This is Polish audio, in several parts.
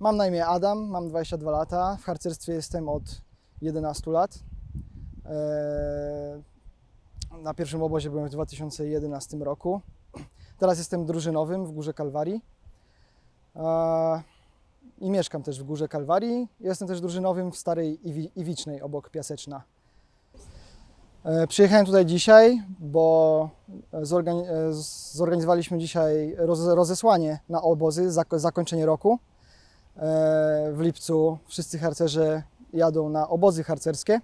Mam na imię Adam, mam 22 lata. W harcerstwie jestem od 11 lat. Eee, Na pierwszym obozie byłem w 2011 roku. Teraz jestem drużynowym w Górze Kalwarii. Eee, I mieszkam też w Górze Kalwarii. Jestem też drużynowym w Starej Iwi- Iwicznej obok Piaseczna. E, Przyjechałem tutaj dzisiaj, bo zorgani- e, zorganizowaliśmy dzisiaj roz- rozesłanie na obozy, zako- zakończenie roku. E, W lipcu wszyscy harcerze jadą na obozy harcerskie.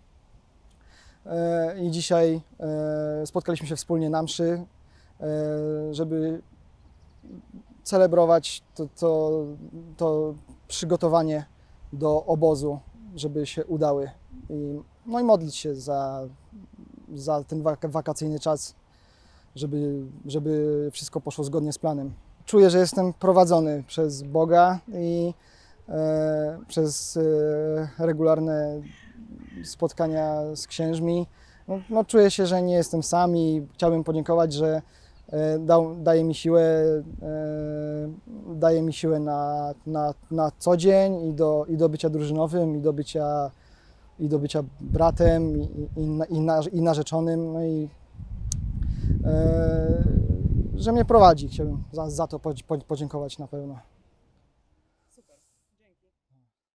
E, I dzisiaj e, spotkaliśmy się wspólnie na mszy, żeby celebrować to, to, to przygotowanie do obozu, żeby się udały. I, no i modlić się za, za ten wak- wakacyjny czas, żeby, żeby wszystko poszło zgodnie z planem. Czuję, że jestem prowadzony przez Boga i przez e, regularne spotkania z księżmi. No, no, czuję się, że nie jestem sam i chciałbym podziękować, że e, dał, daje mi siłę, e, daje mi siłę na, na, na co dzień i do, i do bycia drużynowym, i do bycia, i do bycia bratem, i, i, i, na, i narzeczonym. No i e, że mnie prowadzi. Chciałbym za, za to podzi- podzi- podziękować na pewno. 边。嗯。